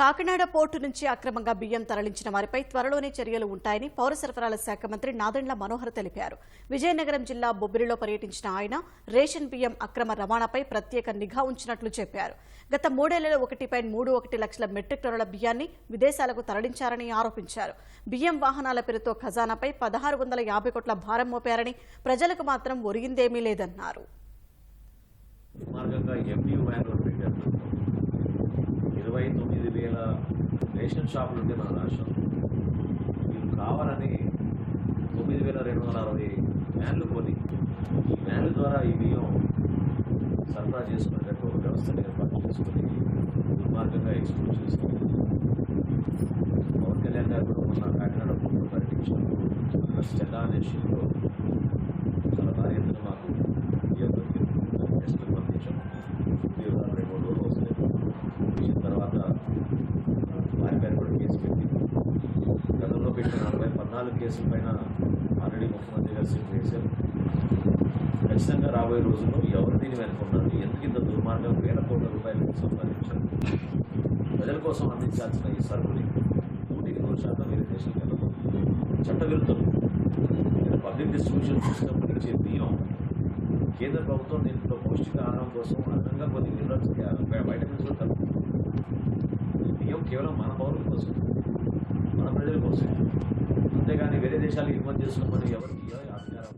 Kakinada port నుంచి అక్రమంగా బియ్యం తరలించిన వారిపై త్వరలోనే చర్యలు ఉంటాయని పౌర సరఫరాల శాఖ మంత్రి నాదెండ్ల మనోహర్ తెలిపారు. విజయనగరం జిల్లా బొబ్బిలిలో పర్యటించిన ఆయన రేషన్ బియ్యం అక్రమ రవాణాపై ప్రత్యేక నిఘా ఉంచినట్లు చెప్పారు. గత మూడేళ్ళలో ఒకటి పాయింట్ మూడు ఒకటి లక్షల మెట్రిక్ టన్నుల బియ్యాన్ని విదేశాలకు తరలించారని ఆరోపించారు. బియ్యం వాహనాల పేరుతో ఖజానాపై పదహారు వందల యాభై కోట్ల భారం మోపారని ప్రజలకు మాత్రం ఒరిగిందేమీ లేదన్నారు. మార్గంగా ఎండియు వ్యాన్లు పెట్టారు ఇరవై తొమ్మిది వేల రేషన్ షాపులు ఉంటే మన రాష్ట్రంలో వీళ్ళు కావాలని తొమ్మిది వేల రెండు వందల అరవై వ్యాన్లు కొని ఈ వ్యాన్ల ద్వారా ఈ బియ్యం సరఫరా చేసుకునేటట్టు ఒక వ్యవస్థను ఏర్పాటు చేసుకుని దుర్మార్గంగా ఎక్స్పోర్ట్ చేసుకుని పవన్ కళ్యాణ్ గారు కూడా మొన్న కాకినాడ పోర్టులో పర్యటించినప్పుడు చెల్లా అనే షిప్లో చాలా భారీ ఎత్తున మాకు బియ్యం దొరికింది. టెస్టులు పంపించాం. వివరాలు రెండు మూడు రోజులు వచ్చిన తర్వాత వారి పేరు కూడా కేసు పెట్టి గతంలో పెట్టిన నలభై కేసుల పైన ఆల్రెడీ ముఖ్యమంత్రి గారు సిట్ వేశారు. ఖచ్చితంగా రాబోయే రోజుల్లో ఎవరు దీని వెనుకున్నారు ఎందుకు ఇంత దుర్మార్గం? వేల కోట్ల రూపాయలు సంపాదించారు. ప్రజల కోసం అందించాల్సిన ఈ సరుకుని నూటికి నూరు శాతం వేరే దేశం వెళ్ళదు చట్టవిరుద్ధం. పబ్లిక్ డిస్ట్రిబ్యూషన్ సిస్టమ్ ఇచ్చే బియ్యం కేంద్ర ప్రభుత్వం దీంట్లో పౌష్టిక ఆహారం కోసం అదనంగా కొన్ని మినరల్స్ వైటమిన్స్ కూడా కలుపుతుంది బియ్యం కేవలం మన పౌరుల కోసం. మన ప్రజల కోసం. ఆదేశాలు వేరే దేశాలకు ఎగుమతి చేసుకోమని ఎవరికి అధికారం